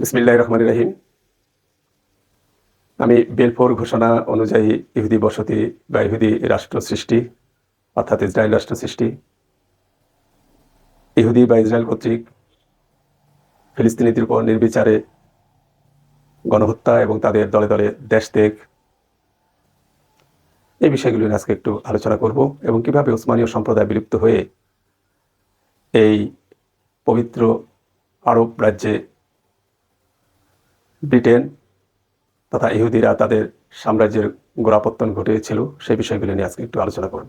বিসমিল্লাহ রহমান রাহিম। আমি বেলফোর ঘোষণা অনুযায়ী ইহুদি বসতি বা ইহুদি রাষ্ট্র সৃষ্টি, অর্থাৎ ইসরায়েল রাষ্ট্র সৃষ্টি, ইহুদি বা ইসরায়েল কর্তৃক ফিলিস্তিনিদের উপর নির্বিচারে গণহত্যা এবং তাদের দলে দলে দেশ ত্যাগ। এই বিষয়গুলো নিয়ে আজকে একটু আলোচনা করব এবং কীভাবে ওসমানীয় সম্প্রদায় বিলুপ্ত হয়ে এই পবিত্র আরব রাজ্যে ব্রিটেন তথা ইহুদিরা তাদের সাম্রাজ্যের গোড়াপত্তন ঘটিয়েছিল, সেই বিষয়গুলো নিয়ে আজকে একটু আলোচনা করব।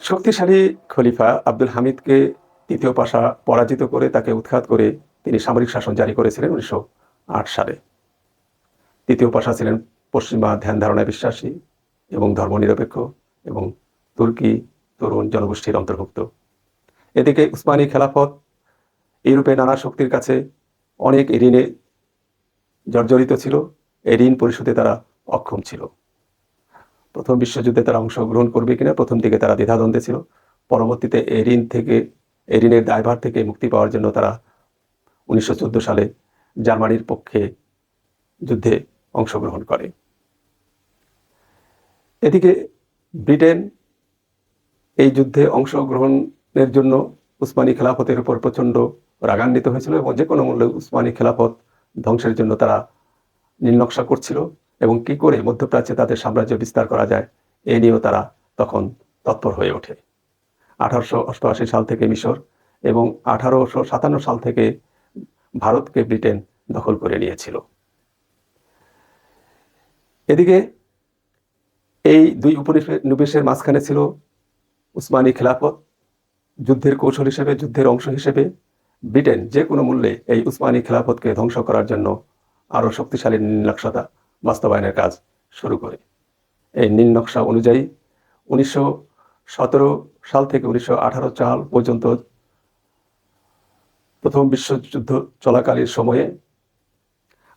শক্তিশালী খলিফা আব্দুল হামিদকে তৃতীয় পাশা পরাজিত করে তাকে উৎখাত করে তিনি সামরিক শাসন জারি করেছিলেন উনিশশো আট সালে। তৃতীয় পাশা ছিলেন পশ্চিমা ধ্যান ধারণায় বিশ্বাসী এবং ধর্মনিরপেক্ষ এবং তুর্কি তরুণ জনগোষ্ঠীর অন্তর্ভুক্ত। এদিকে উসমানী খেলাফত ইউরোপে নানা শক্তির কাছে অনেক ঋণে জর্জরিত ছিল। এই ঋণ পরিশোধে তারা অক্ষম ছিল। প্রথম বিশ্বযুদ্ধে তারা অংশগ্রহণ করবে কিনা, প্রথম দিকে তারা দ্বিধাদ্বন্দ্বে ছিল। পরবর্তীতে এই ঋণ থেকে, এই ঋণের দায়ভার থেকে মুক্তি পাওয়ার জন্য তারা উনিশশো চোদ্দ সালে জার্মানির পক্ষে যুদ্ধে অংশগ্রহণ করে। এদিকে ব্রিটেন এই যুদ্ধে অংশগ্রহণের জন্য উসমানী খেলাফতের উপর প্রচণ্ড রাগান্বিত হয়েছিল এবং যে কোনো মূল্যে উসমানী খেলাফত ধ্বংসের জন্য তারা নীলনকশা করছিল এবং কি করে মধ্যপ্রাচ্যে তাদের সাম্রাজ্য বিস্তার করা যায়, এ নিয়েও তারা তখন তৎপর হয়ে ওঠে। আঠারোশো অষ্টআশি সাল থেকে মিশর এবং আঠারোশো সাতান্ন সাল থেকে ভারতকে ব্রিটেন দখল করে নিয়েছিল। এদিকে এই দুই উপনিবেশের মাঝখানে ছিল উসমানী খেলাফত, যুদ্ধের কৌশল হিসেবে, যুদ্ধের অংশ হিসেবে ব্রিটেন যে কোনো মূল্যে এই উসমানী খেলাফতকে ধ্বংস করার জন্য আরও শক্তিশালী নীলনকশাটা বাস্তবায়নের কাজ শুরু করে। এই নীল নকশা অনুযায়ী উনিশশো সতেরো সাল থেকে উনিশশো আঠারো সাল পর্যন্ত প্রথম বিশ্বযুদ্ধ চলাকালীন সময়ে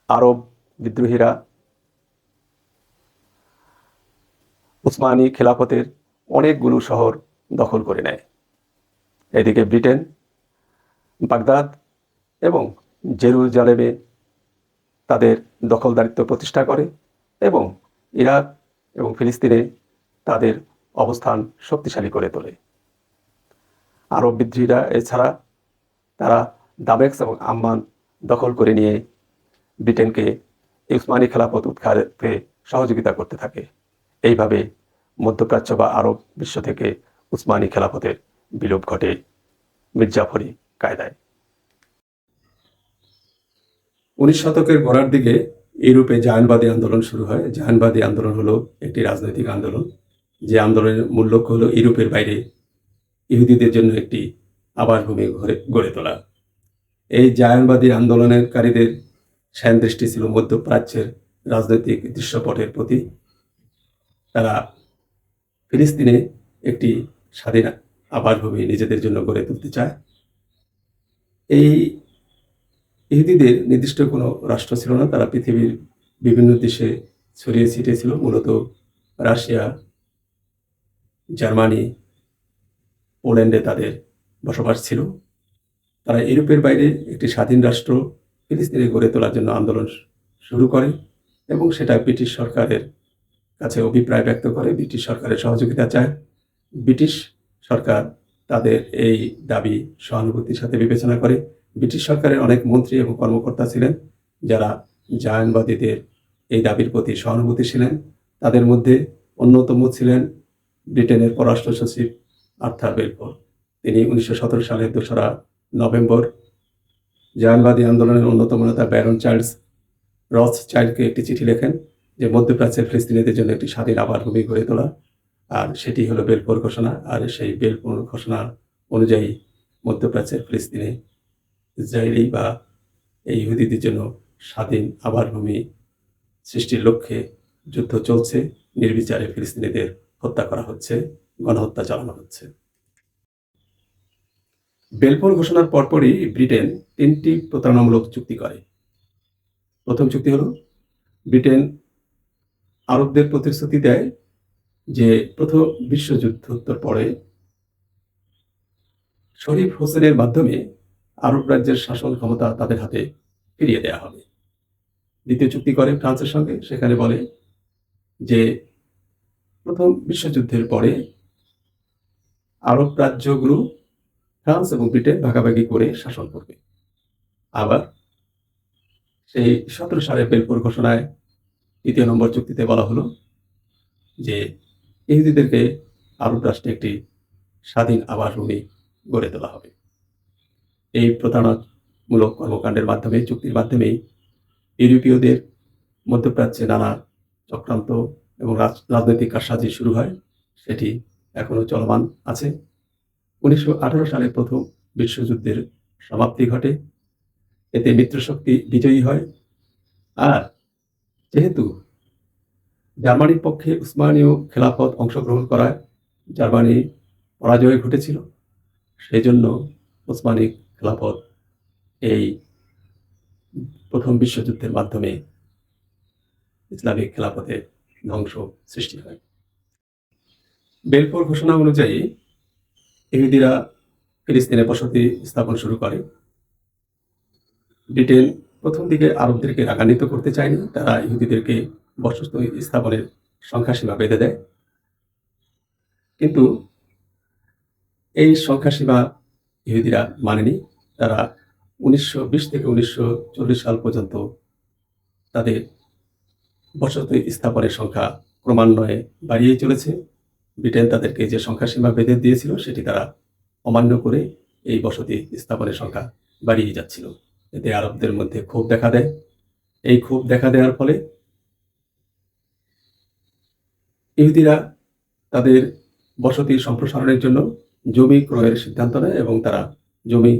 আরব বিদ্রোহীরা উসমানী খেলাফতের অনেকগুলো শহর দখল করে নেয়। এদিকে ব্রিটেন বাগদাদ এবং জেরুজালেমে তাদের দখলদারিত্ব প্রতিষ্ঠা করে এবং ইরাক এবং ফিলিস্তিনে তাদের অবস্থান শক্তিশালী করে তোলে। আরব বিদ্রোহীরা এছাড়া তারা দামেক্স এবং আম্মান দখল করে নিয়ে ব্রিটেনকে উসমানী খেলাফত উৎখাতে সহযোগিতা করতে থাকে। এইভাবে মধ্যপ্রাচ্য বা আরব বিশ্ব থেকে উসমানী খেলাফতের বিলোপ ঘটে মির্জাফরি। কায়দায়। উনিশ শতকের গোড়ার দিকে ইউরোপে জায়নবাদী আন্দোলন শুরু হয়। জায়নবাদী আন্দোলন হলো একটি রাজনৈতিক আন্দোলন। যে আন্দোলনের মূল লক্ষ্য হলো ইউরোপের বাইরে ইহুদিদের জন্য একটি আবাসভূমি ঘরে, গড়ে তোলা। এই জায়নবাদী আন্দোলনকারীদের দৃষ্টি ছিল মধ্যপ্রাচ্যের রাজনৈতিক দৃশ্যপটের প্রতি। তারা ফিলিস্তিনে একটি স্বাধীন আবাসভূমি নিজেদের জন্য গড়ে তুলতে চায়। এই ইহুদিদের নির্দিষ্ট কোনো রাষ্ট্র ছিল না। তারা পৃথিবীর বিভিন্ন দেশে ছড়িয়ে ছিটিয়ে ছিল। মূলত রাশিয়া, জার্মানি, পোল্যান্ডে তাদের বসবাস ছিল। তারা ইউরোপের বাইরে একটি স্বাধীন রাষ্ট্র ফিলিস্তিনে গড়ে তোলার জন্য আন্দোলন শুরু করে এবং সেটা ব্রিটিশ সরকারের কাছে অভিপ্রায় ব্যক্ত করে। ব্রিটিশ সরকারের সহযোগিতা চায়। ব্রিটিশ সরকার তাদের এই দাবি সহানুভূতির সাথে বিবেচনা করে ব্রিটিশ সরকারের অনেক মন্ত্রী এবং কর্মকর্তা ছিলেন যারা জায়নবাদীদের এই দাবির প্রতি সহানুভূতি ছিলেন। তাদের মধ্যে অন্যতম ছিলেন ব্রিটেনের পররাষ্ট্র সচিব আর্থার বেলফোর তিনি উনিশশো সতেরো সালের দোসরা নভেম্বর জায়নবাদী আন্দোলনের অন্যতম নেতা ব্যারন চার্লস রস চাইল্ডকে একটি চিঠি লেখেন যে মধ্যপ্রাচ্যের ফিলিস্তিনিদের জন্য একটি স্বাধীন আবার ভূমি গড়ে তোলা আর সেটি হলো বেলপোর ঘোষণা, আর সেই বেলপোর ঘোষণা অনুযায়ী মধ্যপ্রাচ্যের ফিলিস্তিনে ইসরায়েলি বা এই ইহুদিদের জন্য স্বাধীন আবাসভূমি সৃষ্টির লক্ষ্যে যুদ্ধ চলছে। নির্বিচারে ফিলিস্তিনিদের হত্যা করা হচ্ছে, গণহত্যা চালানো হচ্ছে। বেলপোর ঘোষণার পরপরই ব্রিটেন তিনটি প্রতারণামূলক চুক্তি করে। প্রথম চুক্তি হলো, ব্রিটেন আরবদের প্রতিশ্রুতি দেয় যে প্রথম বিশ্বযুদ্ধোত্তর পরে শরীফ হোসেনের মাধ্যমে আরব রাজ্যের শাসন ক্ষমতা তাদের হাতে ফিরিয়ে দেওয়া হবে। দ্বিতীয় চুক্তি করে ফ্রান্সের সঙ্গে, সেখানে বলে যে প্রথম বিশ্বযুদ্ধের পরে আরব রাজ্যগুলো ফ্রান্স এবং ব্রিটেন ভাগাভাগি করে শাসন করবে। আবার সেই সতেরো সালে বেলপুর ঘোষণায় তৃতীয় নম্বর চুক্তিতে বলা হলো যে ইহুদিদেরকে আরব রাষ্ট্রে একটি স্বাধীন আবাসভূমি গড়ে তোলা হবে। এই প্রতারণামূলক কর্মকাণ্ডের মাধ্যমে, চুক্তির মাধ্যমেই ইউরোপীয়দের মধ্যপ্রাচ্যে নানা চক্রান্ত এবং রাজ- রাজনৈতিক কারসাজি শুরু হয়। সেটি এখনও চলমান আছে। উনিশশো আঠারো সালে প্রথম বিশ্বযুদ্ধের সমাপ্তি ঘটে। এতে মিত্রশক্তি বিজয়ী হয়। আর যেহেতু জার্মানির পক্ষে উসমানীয় খেলাফত অংশগ্রহণ করায় জার্মানি পরাজয় ঘটেছিল। সেই জন্য ওসমানী খেলাফত এই প্রথম বিশ্বযুদ্ধের মাধ্যমে ইসলামিক খেলাফতের ধ্বংস সৃষ্টি হয়। বেলফোর ঘোষণা অনুযায়ী ইহুদিরা ফিলিস্তিনে বসতি স্থাপন শুরু করে। ব্রিটেন প্রথম দিকে আরবদেরকে রাগান্বিত করতে চায়নি, তারা ইহুদিদেরকে বসতি স্থাপনের সংখ্যাসীমা বেঁধে দেয়। কিন্তু এই সংখ্যাসীমা ইহুদিরা মানেনি। তারা উনিশশো বিশ থেকে উনিশশো চল্লিশ সাল পর্যন্ত তাদের বসতি স্থাপনের সংখ্যা ক্রমান্বয়ে বাড়িয়েই চলেছে। ব্রিটেন তাদেরকে যে সংখ্যাসীমা বেঁধে দিয়েছিল, সেটি তারা অমান্য করে এই বসতি স্থাপনের সংখ্যা বাড়িয়ে যাচ্ছিল। এতে আরবদের মধ্যে ক্ষোভ দেখা দেয়। এই ক্ষোভ দেখা দেওয়ার ফলে ইহুদিরা তাদের বসতি সম্প্রসারণের জন্য জমি ক্রয়ের সিদ্ধান্ত নেয় এবং তারা জমি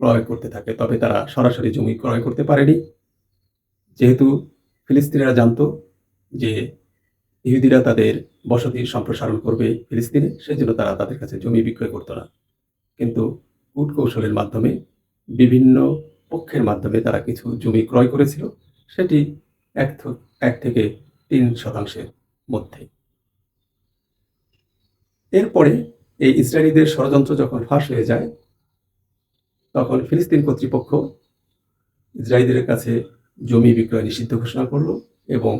ক্রয় করতে থাকে, তবে তারা সরাসরি জমি ক্রয় করতে পারেনি। যেহেতু ফিলিস্তিনিরা জানতো যে ইহুদিরা তাদের বসতি সম্প্রসারণ করবে ফিলিস্তিনে, সেজন্য তারা তাদের কাছে জমি বিক্রয় করতো না। কিন্তু কূট কৌশলের মাধ্যমে, বিভিন্ন পক্ষের মাধ্যমে তারা কিছু জমি ক্রয় করেছিল। সেটি এক এক থেকে তিন শতাংশের মধ্যে। এরপরে এই ইসরায়েলিদের ষড়যন্ত্র যখন ফাঁস হয়ে যায়, তখন ফিলিস্তিন কর্তৃপক্ষ ইসরায়েলিদের কাছে জমি বিক্রয় নিষিদ্ধ ঘোষণা করল এবং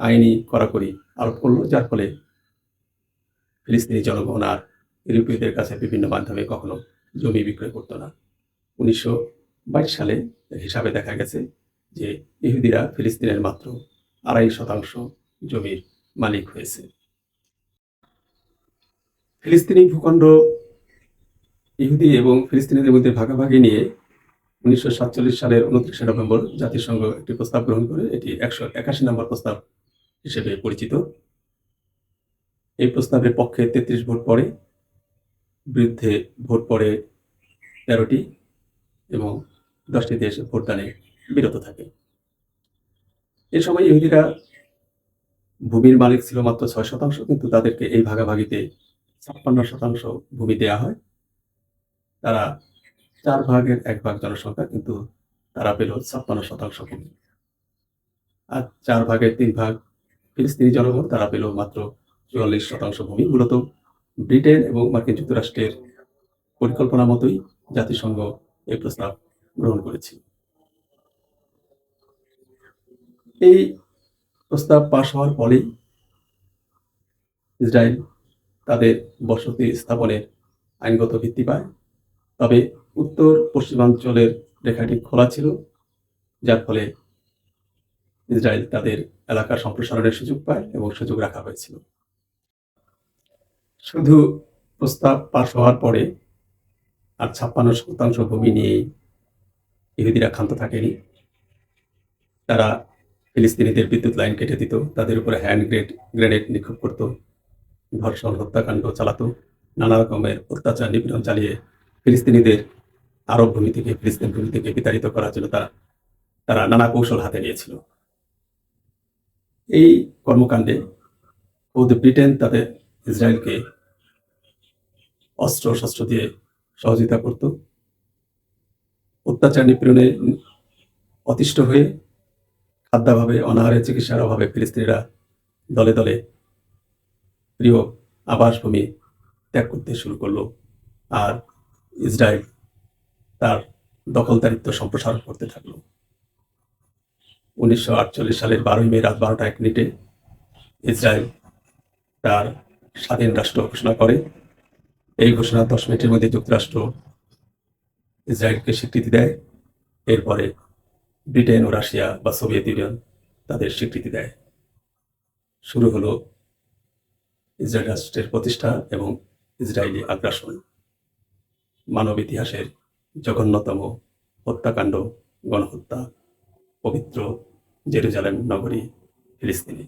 আইনি কড়াকড়ি আরোপ করল, যার ফলে ফিলিস্তিনি জনগণ আর ইউরোপীয়দের কাছে বিভিন্ন মাধ্যমে কখনো জমি বিক্রয় করতো না। উনিশশো বাইশ সালে হিসাবে দেখা গেছে যে ইহুদিরা ফিলিস্তিনের মাত্র আড়াই শতাংশ জমির মালিক হয়েছে। ফিলিস্তিনি ভূখণ্ড, ইহুদি এবং ফিলিস্তিনিদের মধ্যে ভাগাভাগি নিয়ে উনিশশো সাতচল্লিশ সালের উনত্রিশে নভেম্বর জাতিসংঘ একটি প্রস্তাব গ্রহণ করে। এটি একশো একাশি নম্বর প্রস্তাব হিসেবে পরিচিত। এই প্রস্তাবের পক্ষে তেত্রিশ ভোট পড়ে, বিরুদ্ধে ভোট পড়ে তেরোটি এবং দশটি দেশ ভোটদানে বিরত থাকে। এ সময় ইহুদিরা ভূমির মালিক ছিল মাত্র ছয় শতাংশ, কিন্তু তাদেরকে এই ভাগাভাগিতে ছাপ্পান্ন শতাংশ ভূমি দেয়া হয়। তারা চার ভাগের এক ভাগ জনসংখ্যা, কিন্তু তারা পেল ছাপ্পান্ন শতাংশ ভূমি। আর চার ভাগের তিন ভাগ ফিলিস্তিনি জনগণ, তারা পেল মাত্র চুয়াল্লিশ শতাংশ ভূমি। মূলত ব্রিটেন এবং মার্কিন যুক্তরাষ্ট্রের পরিকল্পনা মতোই জাতিসংঘ এই প্রস্তাব গ্রহণ করেছে। এই প্রস্তাব পাশ হওয়ার পরেই ইসরায়েল তাদের বসতি স্থাপনের আইনগত ভিত্তি পায়। তবে উত্তর পশ্চিমাঞ্চলের রেখাটি খোলা ছিল, যার ফলে ইসরায়েল তাদের এলাকার সম্প্রসারণের সুযোগ পায় এবং সুযোগ রাখা হয়েছিল। শুধু প্রস্তাব পাশ হওয়ার পরে আর ছাপ্পান্ন শতাংশ ভূমি নিয়েই ইহুদিরা ক্ষান্ত থাকেনি। তারা ফিলিস্তিনিদের বিদ্যুৎ লাইন কেটে দিত, তাদের উপরে হ্যান্ড গ্রেড, গ্রেনেড নিক্ষেপ করত, ধর্ষণ, হত্যাকাণ্ড চালাতো, নানা রকমের অত্যাচার, নিপীড়ন চালিয়ে ফিলিস্তিনিদের আরব ভূমি থেকে, ফিলিস্তিন ভূমি থেকে বিতাড়িত করার জন্য তারা তারা নানা কৌশল হাতে নিয়েছিল। এই কর্মকাণ্ডে খোদ ব্রিটেন তাদের ইসরায়েলকে অস্ত্র, শস্ত্র দিয়ে সহযোগিতা করত। অত্যাচার, নিপীড়নে অতিষ্ঠ হয়ে খাদ্যাভাবে অনাহারে চিকিৎসার অভাবে ফিলিস্তিনিরা দলে দলে প্রিয় আবাসভূমি ত্যাগ করতে শুরু করল আর ইসরায়েল তার দখলদারিত্ব সম্প্রসারণ করতে থাকল। উনিশশো আটচল্লিশ সালের বারোই মে রাত বারোটা এক মিনিটে ইসরায়েল তার স্বাধীন রাষ্ট্র ঘোষণা করে। এই ঘোষণা দশ মিনিটের মধ্যে যুক্তরাষ্ট্র ইসরায়েলকে স্বীকৃতি দেয়। এরপরে ব্রিটেন ও রাশিয়া বা সোভিয়েত ইউনিয়ন তাদের স্বীকৃতি দেয়। শুরু হলো ইসরায়েল রাষ্ট্রের প্রতিষ্ঠা এবং ইসরায়েলি আগ্রাসন। মানব ইতিহাসের জঘন্যতম হত্যাকাণ্ড, গণহত্যা, পবিত্র জেরুজালেম নগরী ফিলিস্তিনি।